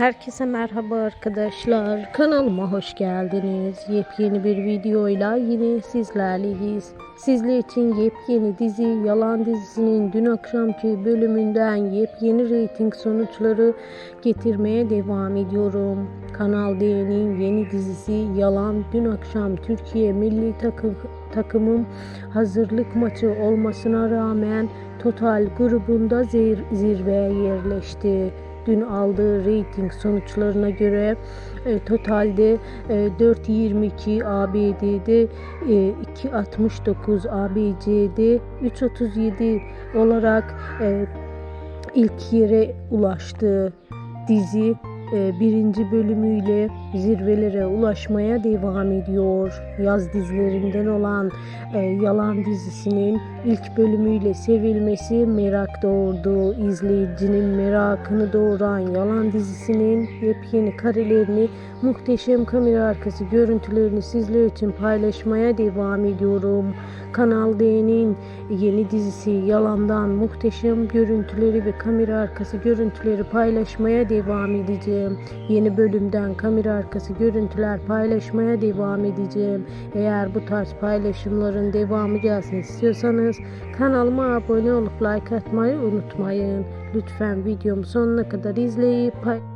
Herkese merhaba arkadaşlar. Kanalıma hoş geldiniz. Yepyeni bir videoyla yine sizlerleyiz. Sizler için yepyeni dizi Yalan dizisinin dün akşamki bölümünden yepyeni reyting sonuçları getirmeye devam ediyorum. Kanal D'nin yeni dizisi Yalan dün akşam Türkiye milli takım takımım hazırlık maçı olmasına rağmen Total grubunda zir- zirveye yerleşti. Dün aldığı reyting sonuçlarına göre e, totalde e, 4.22 ABD'de e, 2.69 ABC'de 3.37 olarak e, ilk yere ulaştı. Dizi birinci bölümüyle zirvelere ulaşmaya devam ediyor. Yaz dizilerinden olan e, Yalan dizisinin ilk bölümüyle sevilmesi merak doğurdu. İzleyicinin merakını doğuran Yalan dizisinin yepyeni karelerini, muhteşem kamera arkası görüntülerini sizler için paylaşmaya devam ediyorum. Kanal D'nin yeni dizisi Yalan'dan muhteşem görüntüleri ve kamera arkası görüntüleri paylaşmaya devam edeceğim. Yeni bölümden kamera arkası görüntüler paylaşmaya devam edeceğim. Eğer bu tarz paylaşımların devamı gelsin istiyorsanız kanalıma abone olup like atmayı unutmayın. Lütfen videomu sonuna kadar izleyip pay-